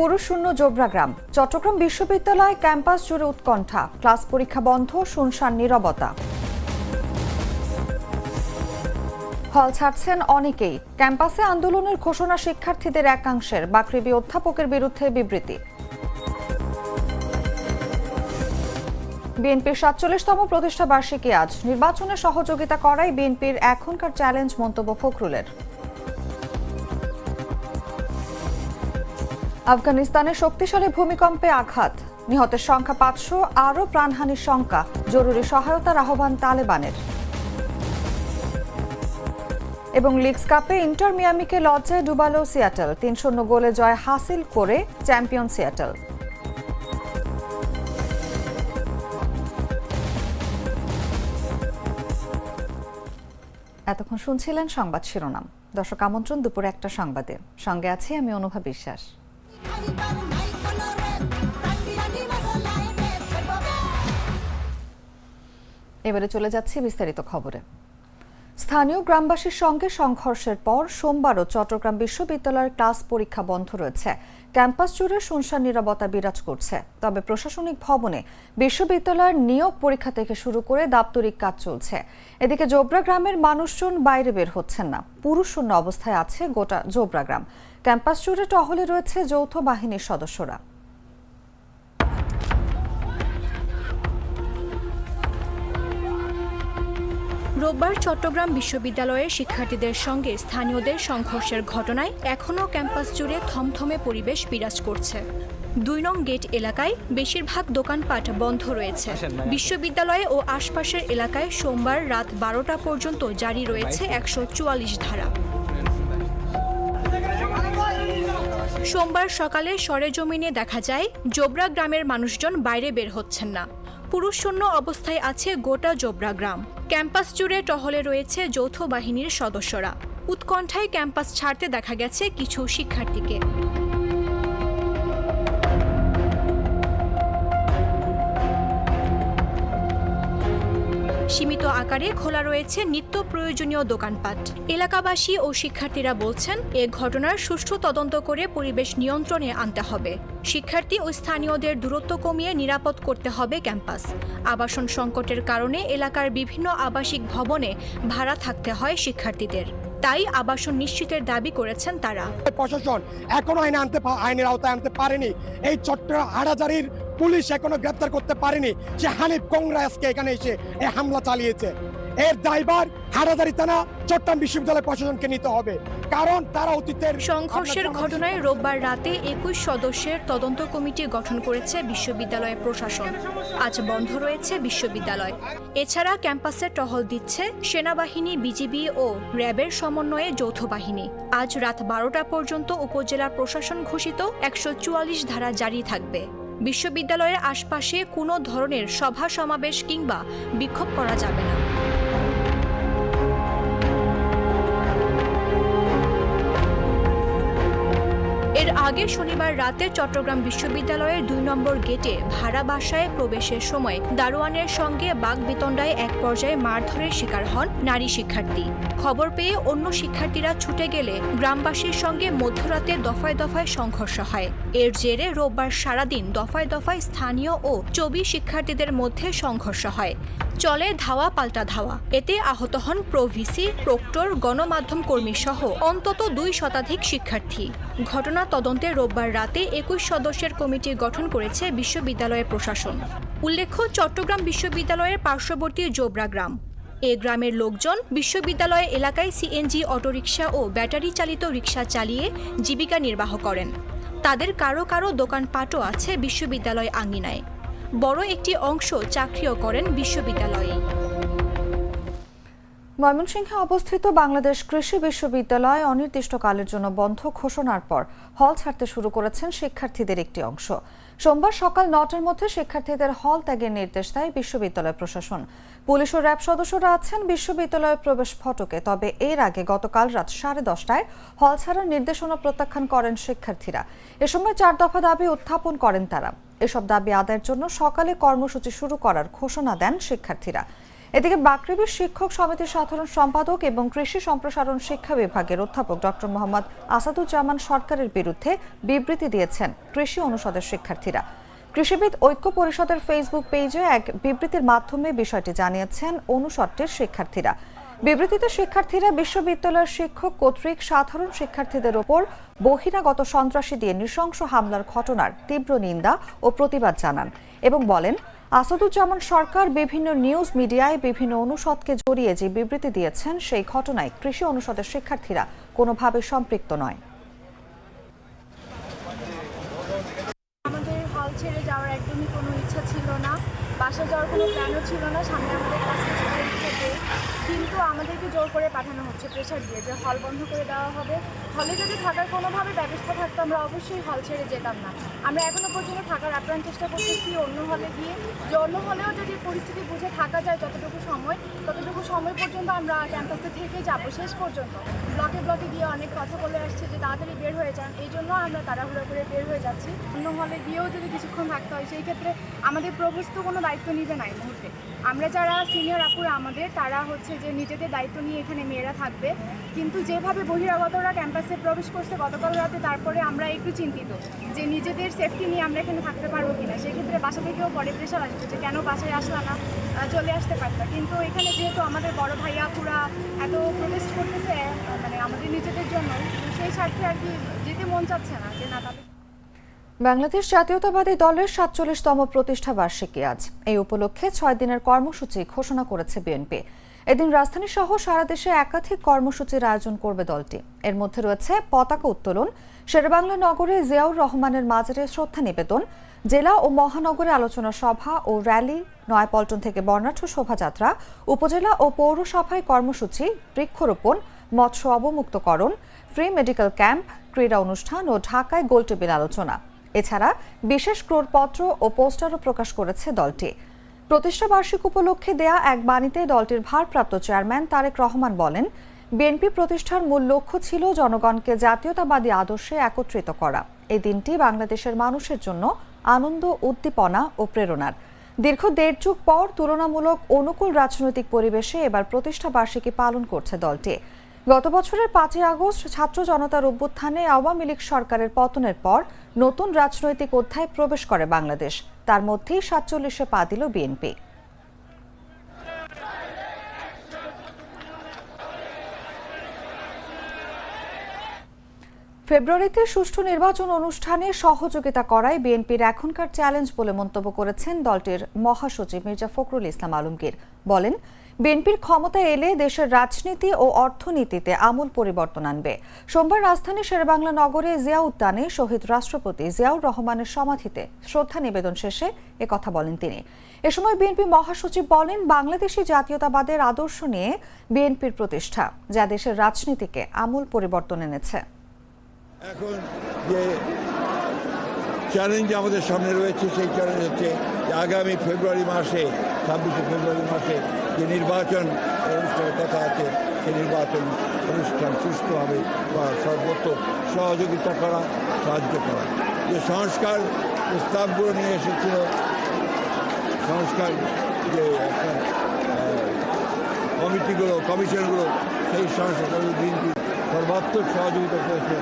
পুরুষ শূন্য জোবরা গ্রাম। চট্টগ্রাম বিশ্ববিদ্যালয় ক্যাম্পাস জুড়ে উৎকণ্ঠা। ক্লাস পরীক্ষা বন্ধ, শুনশান নিরবতা। হল ছাড়ছেন অনেকেই। ক্যাম্পাসে আন্দোলনের ঘোষণা শিক্ষার্থীদের একাংশের। বাকৃবি অধ্যাপকের বিরুদ্ধে বিবৃতি। বিএনপির সাতচল্লিশতম প্রতিষ্ঠা বার্ষিকী আজ। নির্বাচনে সহযোগিতা করাই বিএনপির এখনকার চ্যালেঞ্জ মন্তব্য ফখরুলের। আফগানিস্তানে শক্তিশালী ভূমিকম্পে আঘাত। নিহতের সংখ্যা পাঁচশো, আরও প্রাণহানির শঙ্কা জরুরি সহায়তার আহ্বান তালেবানের। এবং লিগস কাপে ইন্টার মিয়ামিকে লজ্জায় ডুবালো সিয়াটেল। তিন শূন্য গোলে জয় হাসিল করে চ্যাম্পিয়ন সিয়াটেল। এতক্ষণ শুনছিলেন সংবাদ শিরোনাম। দর্শক আমন্ত্রণ দুপুরে একটা সংবাদে। সঙ্গে আছি আমি অনুভা বিশ্বাস। এবারে চলে যাচ্ছি বিস্তারিত খবরে। স্থানীয় গ্রামবাসীর সঙ্গে সংঘর্ষের পর সোমবারও চট্টগ্রাম বিশ্ববিদ্যালয়ের ক্লাস পরীক্ষা বন্ধ রয়েছে। ক্যাম্পাস জুড়ে শুনশান নিরাপত্তা বিরাজ করছে। তবে প্রশাসনিক ভবনে বিশ্ববিদ্যালয়ের নিয়োগ পরীক্ষা থেকে শুরু করে দাপ্তরিক কাজ চলছে। এদিকে জোবরা গ্রামের মানুষজন বাইরে বের হচ্ছেন না। পুরুষ শূন্য অবস্থায় আছে গোটা জোবরা গ্রাম। ক্যাম্পাস জুড়ে টহলে রয়েছে যৌথ বাহিনীর সদস্যরা। রোববার চট্টগ্রাম বিশ্ববিদ্যালয়ের শিক্ষার্থীদের সঙ্গে স্থানীয়দের সংঘর্ষের ঘটনায় এখনও ক্যাম্পাস জুড়ে থমথমে পরিবেশ বিরাজ করছে। দুই নং গেট এলাকায় বেশিরভাগ দোকানপাট বন্ধ রয়েছে। বিশ্ববিদ্যালয়ে ও আশপাশের এলাকায় সোমবার রাত বারোটা পর্যন্ত জারি রয়েছে একশো চুয়াল্লিশ ধারা। সোমবার সকালে সরেজমিনে দেখা যায় জোবরা গ্রামের মানুষজন বাইরে বের হচ্ছেন না। পুরুষ শূন্য অবস্থায় আছে গোটা জোবরা গ্রাম। ক্যাম্পাস জুড়ে টহলে রয়েছে যৌথ বাহিনীর সদস্যরা। উৎকণ্ঠায় ক্যাম্পাস ছাড়তে দেখা গেছে কিছু শিক্ষার্থীকে। সীমিত আকারে খোলা রয়েছে নিত্য প্রয়োজনীয় দোকানপাট। এলাকাবাসী ও শিক্ষার্থীরা বলছেন, এ ঘটনার সুষ্ঠু তদন্ত করে পরিবেশ নিয়ন্ত্রণে আনতে হবে। শিক্ষার্থী ও স্থানীয়দের দূরত্ব কমিয়ে নিরাপদ করতে হবে ক্যাম্পাস। আবাসন সংকটের কারণে এলাকার বিভিন্ন আবাসিক ভবনে ভাড়া থাকতে হয় শিক্ষার্থীদের। তাই আবাসন নিশ্চিতের দাবি করেছেন তারা। প্রশাসন এখনও আইনে আনতে আইনের আওতায় আনতে পারেনি। এই চট্টগ্রাম হাটাজারির পুলিশ এখনও গ্রেপ্তার করতে পারেনি। সে হানিফ কংগ্রেসকে এখানে এসে এই হামলা চালিয়েছে। এর দায়ভার হাটাজারি থানা চট্টগ্রাম বিশ্ববিদ্যালয় প্রশাসনকে নিতে হবে। কারণ তারা অতীতের সংঘর্ষের ঘটনায় রোববার রাতে একুশ সদস্যের তদন্ত কমিটি গঠন করেছে বিশ্ববিদ্যালয়ের প্রশাসন। আজ বন্ধ রয়েছে বিশ্ববিদ্যালয়। এছাড়া ক্যাম্পাসে টহল দিচ্ছে সেনাবাহিনী বিজিবি ও র্যাবের সমন্বয়ে যৌথ বাহিনী। আজ রাত বারোটা পর্যন্ত উপজেলা প্রশাসন ঘোষিত একশো চুয়াল্লিশ ধারা জারি থাকবে। বিশ্ববিদ্যালয়ের আশপাশে কোনো ধরনের সভা সমাবেশ কিংবা বিক্ষোভ করা যাবে না। আগে শনিবার রাতে চট্টগ্রাম বিশ্ববিদ্যালয়ের দুই নম্বর গেটে ভাড়া বাসায় প্রবেশের সময় দারোয়ানের সঙ্গে বাঘ বাগবিতণ্ডায় এক পর্যায়ে মারধরের শিকার হন নারী শিক্ষার্থী। খবর পেয়ে অন্য শিক্ষার্থীরা ছুটে গেলে গ্রামবাসীর সঙ্গে মধ্যরাতে দফায় দফায় সংঘর্ষ হয়। এর জেরে রোববার সারাদিন দফায় দফায় স্থানীয় ও চবি শিক্ষার্থীদের মধ্যে সংঘর্ষ হয়। চলে ধাওয়া পাল্টা ধাওয়া। এতে আহত হন প্রভিসি, প্রক্টর, গণমাধ্যম কর্মী সহ অন্তত দুই শতাধিক শিক্ষার্থী। ঘটনা তদন্তে রোববার রাতে একুশ সদস্যের কমিটি গঠন করেছে বিশ্ববিদ্যালয়ের প্রশাসন। উল্লেখ্য, চট্টগ্রাম বিশ্ববিদ্যালয়ের পার্শ্ববর্তী জোবরা গ্রাম। এ গ্রামের লোকজন বিশ্ববিদ্যালয় এলাকায় সিএনজি অটোরিকশা ও ব্যাটারি চালিত রিকশা চালিয়ে জীবিকা নির্বাহ করেন। তাদের কারও কারও দোকানপাটও আছে বিশ্ববিদ্যালয় আঙ্গিনায় বড় একটি অংশ চাকরিও করেন বিশ্ববিদ্যালয়ে। ময়মনসিংহে অবস্থিত বাংলাদেশ কৃষি বিশ্ববিদ্যালয় অনির্দিষ্টকালের জন্য বন্ধ ঘোষণার পর হল ছাড়তে শুরু করেছেন শিক্ষার্থীদের একটি অংশ। সোমবার সকাল নটার মধ্যে শিক্ষার্থীদের হল ত্যাগের নির্দেশ দেয় বিশ্ববিদ্যালয় প্রশাসন। পুলিশ ও র্যাব সদস্যরা আছেন বিশ্ববিদ্যালয়ের প্রবেশ ফটকে, তবে এর আগে গতকাল রাত সাড়ে দশটায় হল ছাড়ার নির্দেশনা প্রত্যাখ্যান করেন শিক্ষার্থীরা। এ সময় চার দফা দাবি উত্থাপন করেন তারা। এসব দাবি আদায়ের জন্য সকালে কর্মসূচি শুরু করার ঘোষণা দেন শিক্ষার্থীরা। এদিকে বাকৃবির শিক্ষক সমিতির সাধারণ সম্পাদক এবং কৃষি সম্প্রসারণ শিক্ষা বিভাগের অধ্যাপক ডক্টর মোহাম্মদ আসাদুজ্জামান সরকারের বিরুদ্ধে বিবৃতি দিয়েছেন কৃষি অনুষদের শিক্ষার্থীরা। কৃষিবিদ ঐক্য পরিষদের ফেসবুক পেজে এক বিবৃতির মাধ্যমে বিষয়টি জানিয়েছেন অনুষদটির শিক্ষার্থীরা। বিবৃতিতে শিক্ষার্থীরা বিশ্ববিদ্যালয়ের শিক্ষক কর্তৃক সাধারণ শিক্ষার্থীদের ওপর বহিরাগত সন্ত্রাসী দিয়ে নৃশংস হামলার ঘটনার তীব্র নিন্দা ও প্রতিবাদ জানান এবং বলেন আসাদুজ্জামান সরকার বিভিন্ন নিউজ মিডিয়ায় বিভিন্ন অনুষদকে জড়িয়ে যে বিবৃতি দিয়েছেন, সেই ঘটনায় কৃষি অনুষদের শিক্ষার্থীরা কোনোভাবে সম্পৃক্ত নয়। কিন্তু আমাদেরকে জোর করে পাঠানো হচ্ছে প্রেশার দিয়ে যে হল বন্ধ করে দেওয়া হবে। হলে যদি থাকার কোনোভাবে ব্যবস্থা থাকতো, আমরা অবশ্যই হল ছেড়ে যেতাম না। আমরা এখনও পর্যন্ত থাকার আপ্রাণ চেষ্টা করতেছি, অন্য হলে গিয়ে। যে অন্য হলেও যদি পরিস্থিতি বুঝে থাকা যায় যতটুকু সময়, ততটুকু সময় পর্যন্ত আমরা ক্যাম্পাসে থেকে যাব, শেষ পর্যন্ত। ব্লকে ব্লকে গিয়ে অনেক কথা বলে আসছে যে তাড়াতাড়ি বের হয়ে যান। এই জন্য আমরা তাড়াহুড়ো করে বের হয়ে যাচ্ছি। অন্য হলে গিয়েও যদি কিছুক্ষণ থাকতে হয়, সেই ক্ষেত্রে আমাদের প্রভুস্ত কোনো দায়িত্ব নিবে না এই মুহূর্তে। আমরা যারা সিনিয়র আপুরা, আমাদের, তারা হচ্ছে যে নিজেদের দায়িত্ব নিয়ে এখানে মেয়েরা থাকবে। কিন্তু যেভাবে বহিরাগতরা ক্যাম্পাসে প্রবেশ করছে গতকাল রাতে, তারপরে আমরা একটু চিন্তিত যে নিজেদের সেফটি নিয়ে আমরা এখানে থাকতে পারব কিনা। সেক্ষেত্রে বাসা থেকেও পরে প্রেশার আসবে যে কেন বাসায় আসলা না চলে আসতে পারতা কিন্তু এখানে যেহেতু আমাদের বড় ভাইয়া পুরা এত প্রোটেস্ট করতেছে মানে আমাদের নিজেদের জন্য, সেই স্বার্থে আর কি যেতে মন চাচ্ছে না যে না, তাদের বাংলাদেশ জাতীয়তাবাদী দলের সাতচল্লিশতম প্রতিষ্ঠা বার্ষিকী আজ। এই উপলক্ষে ছয় দিনের কর্মসূচি ঘোষণা করেছে বিএনপি। এদিন রাজধানী সহ সারা দেশে একাধিক কর্মসূচির আয়োজন করবে দলটি। এর মধ্যে রয়েছে পতাকা উত্তোলন, শেরবাংলা নগরে জিয়াউর রহমানের মাজারে শ্রদ্ধা নিবেদন, জেলা ও মহানগরে আলোচনা সভা ও র্যালি, নয়াপল্টন থেকে বর্ণাঢ্য শোভাযাত্রা, উপজেলা ও পৌরসভায় কর্মসূচি, বৃক্ষরোপণ, মৎস্য অবমুক্তকরণ, ফ্রি মেডিকেল ক্যাম্প, ক্রীড়া অনুষ্ঠান ও ঢাকায় গোলটেবিল আলোচনা। এছাড়া বিশেষ ক্রোড়পত্র ও পোস্টারও প্রকাশ করেছে দলটি। প্রতিষ্ঠা বার্ষিক উপলক্ষে দেয়া এক বাণীতে দলটির ভারপ্রাপ্ত চেয়ারম্যান তারেক রহমান বলেন, বিএনপি প্রতিষ্ঠার মূল লক্ষ্য ছিল জনগণকে জাতীয়তাবাদী আদর্শে একত্রিত করা। এই দিনটি বাংলাদেশের মানুষের জন্য আনন্দ, উদ্দীপনা ও প্রেরণার। দীর্ঘ দেড় যুগ পর তুলনামূলক অনুকূল রাজনৈতিক পরিবেশে এবার প্রতিষ্ঠা বার্ষিকী পালন করছে দলটি। গত বছরের পাঁচই আগস্ট ছাত্র জনতার অভ্যুত্থানে আওয়ামী লীগ সরকারের পতনের পর নতুন রাজনৈতিক অধ্যায় প্রবেশ করে বাংলাদেশ। তার মধ্যেই সাতচল্লিশে পা দিল বিএনপি। ফেব্রুয়ারিতে সুষ্ঠু নির্বাচন অনুষ্ঠানে সহযোগিতা করাই বিএনপির এখনকার চ্যালেঞ্জ বলে মন্তব্য করেছেন দলটির মহাসচিব মির্জা ফখরুল ইসলাম আলমগীর। বলেন, বিএনপির ক্ষমতায় এলে দেশের রাজনীতি ও অর্থনীতিতে আমূল পরিবর্তন আনবে। সোমবার রাজধানী শেরবাংলা নগরে জিয়া উদ্যানে শহীদ রাষ্ট্রপতি জিয়াউর রহমানের সমাধিতে শ্রদ্ধা নিবেদন শেষে একথা বলেন তিনি। এ সময় বিএনপি মহাসচিব বলেন, বাংলাদেশি জাতীয়তাবাদের আদর্শ নিয়ে বিএনপির প্রতিষ্ঠা, যা দেশের রাজনীতিকে আমূল পরিবর্তন এনেছে। এখন যে চ্যালেঞ্জ আমাদের সামনে রয়েছে সেই চ্যালেঞ্জ হচ্ছে আগামী ফেব্রুয়ারি মাসে ছাব্বিশে ফেব্রুয়ারি মাসে যে নির্বাচন অনুষ্ঠানের কথা আছে সেই নির্বাচন অনুষ্ঠান সুষ্ঠুভাবে বা সর্বত্র সহযোগিতা করা সাহায্য করা। যে সংস্কার প্রস্তাবগুলো নিয়ে এসেছিল সংস্কার যে আহ, কমিটিগুলো কমিশনগুলো সেই সংস্কার বিএনপি সর্বাত্মক সহযোগিতা করেছে।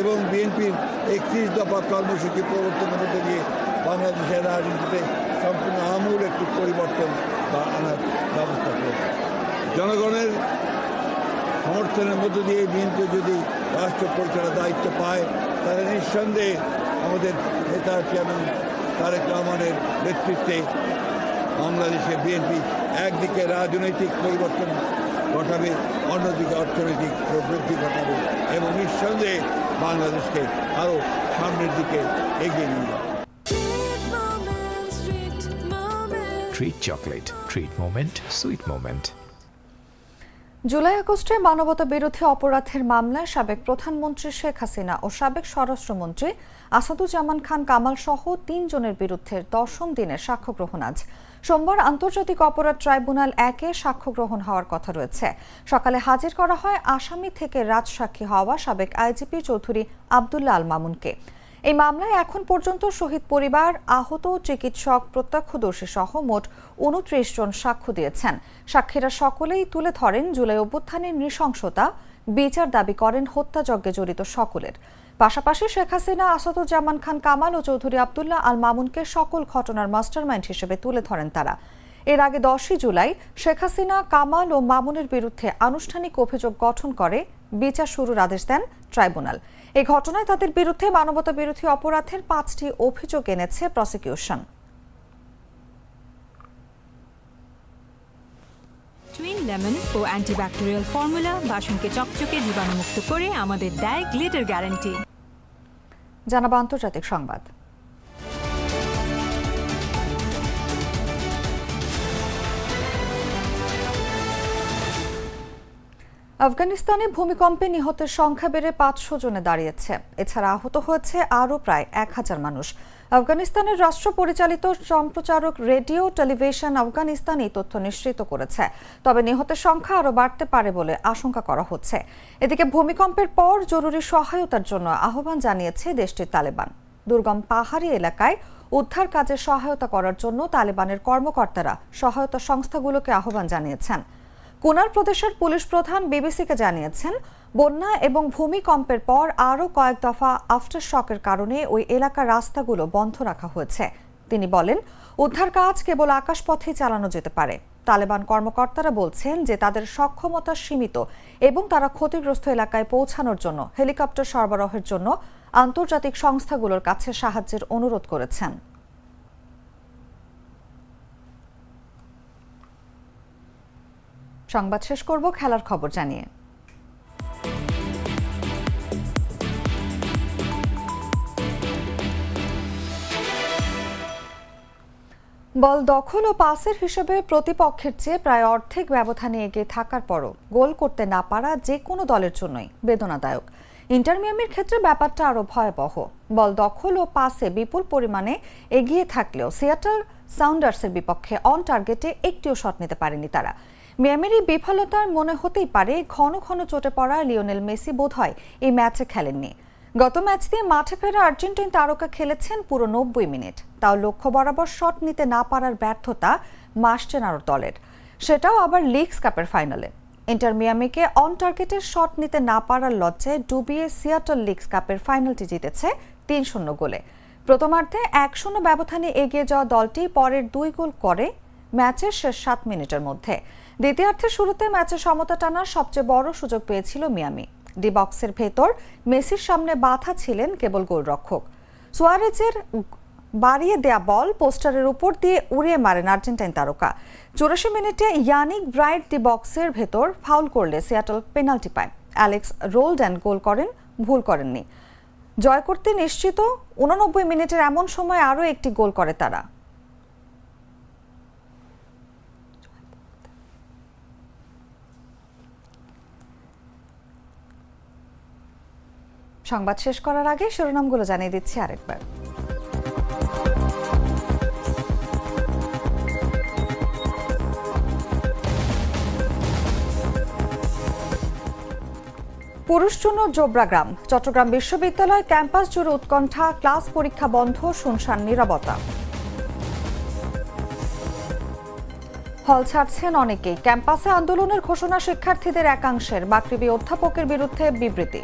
এবং বিএনপির একত্রিশ দফা কর্মসূচি প্রবর্তনের মধ্যে দিয়ে বাংলাদেশের রাজনীতিতে সম্পূর্ণ আমূল একটি পরিবর্তন বা আনার ব্যবস্থা করেছে। জনগণের সমর্থনের মধ্য দিয়ে বিএনপি যদি রাষ্ট্র পরিচালনার দায়িত্ব পায়, তাহলে নিঃসন্দেহে আমাদের নেতা চেয়ারম্যান তারেক রহমানের নেতৃত্বে বাংলাদেশে বিএনপি একদিকে রাজনৈতিক পরিবর্তন ঘটাবে, অন্যদিকে অর্থনৈতিক প্রবৃদ্ধি ঘটাবে এবং নিঃসন্দেহে বাংলাদেশকে আরও সামনের দিকে এগিয়ে নিয়ে যাবে Treat chocolate. Treat moment. Sweet moment. July আগস্টে মানবতা বিরোধী অপরাধের মামলায় সাবেক প্রধানমন্ত্রী শেখ হাসিনা ও সাবেক স্বরাষ্ট্রমন্ত্রী আসাদুজ্জামান খান কামাল সহ তিনজনের বিরুদ্ধে দশম দিনের সাক্ষ্য গ্রহণ আজ সোমবার আন্তর্জাতিক অপরাধ ট্রাইব্যুনাল একে সাক্ষ্য গ্রহণ হওয়ার কথা রয়েছে। সকালে হাজির করা হয় আসামি থেকে রাজসাক্ষী হওয়া সাবেক আইজিপি চৌধুরী আবদুল্লাহ আল মামুনকে। এই মামলায় এখন পর্যন্ত শহীদ পরিবার, আহত চিকিৎসক, প্রত্যক্ষদর্শী সহ মোট উনত্রিশ জন সাক্ষ্য দিয়েছেন। সাক্ষীরা সকলেই তুলে ধরেন জুলাই অভ্যুত্থানের নৃশংসতা, বিচার দাবি করেন হত্যাযজ্ঞে জড়িত সকলের। পাশাপাশি শেখ হাসিনা, আসাদুজ্জামান খান কামাল ও চৌধুরী আবদুল্লাহ আল মামুনকে সকল ঘটনার মাস্টারমাইন্ড হিসেবে তুলে ধরেন তারা। এর আগে দশই জুলাই শেখ হাসিনা, কামাল ও মামুনের বিরুদ্ধে আনুষ্ঠানিক অভিযোগ গঠন করে বিচার শুরুর আদেশ দেন ট্রাইব্যুনাল। এই ঘটনায় তাদের বিরুদ্ধে মানবতা বিরোধী অপরাধের পাঁচটি অভিযোগ এনেছে প্রসিকিউশন। টুইন লেমন ও অ্যান্টিব্যাকটেরিয়াল ফর্মুলা বাসনকে চকচকে জীবাণুমুক্ত করে আমাদের দেয় গ্লিটার গ্যারান্টি আন্তর্জাতিক সংবাদ। আফগানিস্তানে ভূমিকম্পে নিহতের সংখ্যা বেড়ে পাঁচশো জনে দাঁড়িয়েছে। এছাড়া আহত হয়েছে আরও প্রায় এক হাজার মানুষ। আফগানিস্তানের রাষ্ট্র পরিচালিত সম্প্রচারক রেডিও টেলিভিশন আফগানিস্তান এই তথ্য নিশ্চিত করেছে। তবে নিহতের সংখ্যা আরও বাড়তে পারে বলে আশঙ্কা করা হচ্ছে। এদিকে ভূমিকম্পের পর জরুরি সহায়তার জন্য আহ্বান জানিয়েছে দেশটির তালেবান। দুর্গম পাহাড়ি এলাকায় উদ্ধার কাজে সহায়তা করার জন্য তালেবানের কর্মকর্তারা সহায়তা সংস্থাগুলোকে আহ্বান জানিয়েছেন। কুনার প্রদেশের পুলিশ প্রধান বিবিসিকে জানিয়েছেন বন্যা এবং ভূমিকম্পের পর আরও কয়েক দফা আফটার শকের কারণে ওই এলাকার রাস্তাগুলো বন্ধ রাখা হয়েছে। তিনি বলেন, উদ্ধার কাজ কেবল আকাশপথেই চালানো যেতে পারে। তালেবান কর্মকর্তারা বলছেন যে তাদের সক্ষমতা সীমিত এবং তারা ক্ষতিগ্রস্ত এলাকায় পৌঁছানোর জন্য, হেলিকপ্টার সরবরাহের জন্য আন্তর্জাতিক সংস্থাগুলোর কাছে সাহায্যের অনুরোধ করেছেন। সংবাদ শেষ করব, খেলার খবর জানিয়ে। বল দখল ও পাসের হিসেবে প্রতিপক্ষের চেয়ে প্রায় অর্ধেক ব্যবধানে এগিয়ে থাকার পরও গোল করতে না পারা যে কোনো দলের জন্যই বেদনাদায়ক। ইন্টার মিয়ামির ক্ষেত্রে ব্যাপারটা আরও ভয়াবহ। বল দখল ও পাসে বিপুল পরিমাণে এগিয়ে থাকলেও সিয়াটল সাউন্ডার্সের বিপক্ষে অন টার্গেটে একটিও শট নিতে পারেনি তারা। মিয়ামির এই বিফলতার মনে হতেই পারে, ঘন ঘন চোটে পড়া লিওনেল মেসি বোধহয় এই ম্যাচে খেলেননি। গত ম্যাচ দিয়ে মাঠে ফেরা আর্জেন্টিন তারকা খেলেছেন পুরো নব্বই মিনিট। তাও লক্ষ্য বরাবর শট নিতে না পারার ব্যর্থতা মাস্টেনার দলের। সেটাও আবার লিগস কাপের ফাইনালে। ইন্টার মিয়ামিকে অন টার্গেটের শট নিতে না পারার লজ্জায় ডুবিয়ে সিয়াটল লিগস কাপের ফাইনালটি জিতেছে তিন শূন্য গোলে। প্রথমার্ধে এক শূন্য ব্যবধানে এগিয়ে যাওয়া দলটি পরের দুই গোল করে ম্যাচের শেষ সাত মিনিটের মধ্যে। দ্বিতীয়ার্ধের শুরুতে ম্যাচে সমতা টানার সবচেয়ে বড় সুযোগ পেয়েছিল মিয়ামি। ডি বক্সের ভেতর মেসির সামনে বাধা ছিলেন কেবল গোলরক্ষক। সোয়ারেজের বাড়িয়ে দেয়া বল পোস্টারের উপর দিয়ে উড়িয়ে মারেন আর্জেন্টাইন তারকা। চুরাশি মিনিটে ইয়ানিক ব্রাইট দি বক্সের ভেতর ফাউল করলে সিয়াটল পেনাল্টি পায়। অ্যালেক্স রোল্ডেন গোল করেন, ভুল করেননি। জয় করতে নিশ্চিত, উননব্বই মিনিটের এমন সময় আরও একটি গোল করে তারা। সংবাদ শেষ করার আগে শিরোনামগুলো জানিয়ে দিচ্ছি আরেকবার। পুরুষচূর্ণ জোবরাগ্রাম চট্টগ্রাম বিশ্ববিদ্যালয় ক্যাম্পাস জুড়ে উৎকণ্ঠা, ক্লাস পরীক্ষা বন্ধ, শুনশান নিরবতা। হল ছাড়ছেন অনেকেই, ক্যাম্পাসে আন্দোলনের ঘোষণা শিক্ষার্থীদের একাংশের, বাকৃবি অধ্যাপকের বিরুদ্ধে বিবৃতি।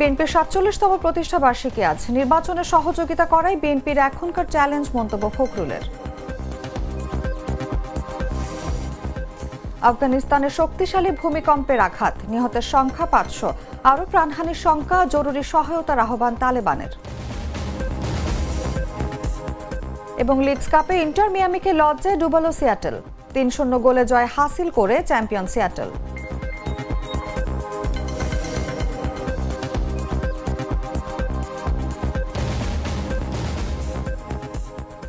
বিএনপির সাতচল্লিশতম প্রতিষ্ঠা বার্ষিকী আজ। নির্বাচনে সহযোগিতা করাই বিএনপির এখনকার চ্যালেঞ্জ মন্তব্য ফখরুলের। আফগানিস্তানে শক্তিশালী ভূমিকম্পের আঘাত, নিহতের সংখ্যা পাঁচশো, আরও প্রাণহানির সংখ্যা, জরুরি সহায়তার আহ্বান তালেবানের। এবং লিগস কাপে ইন্টার মিয়ামিকে লজ্জায় ডুবালো সিয়াটেল। তিন শূন্য গোলে জয় হাসিল করে চ্যাম্পিয়ন সিয়াটেল।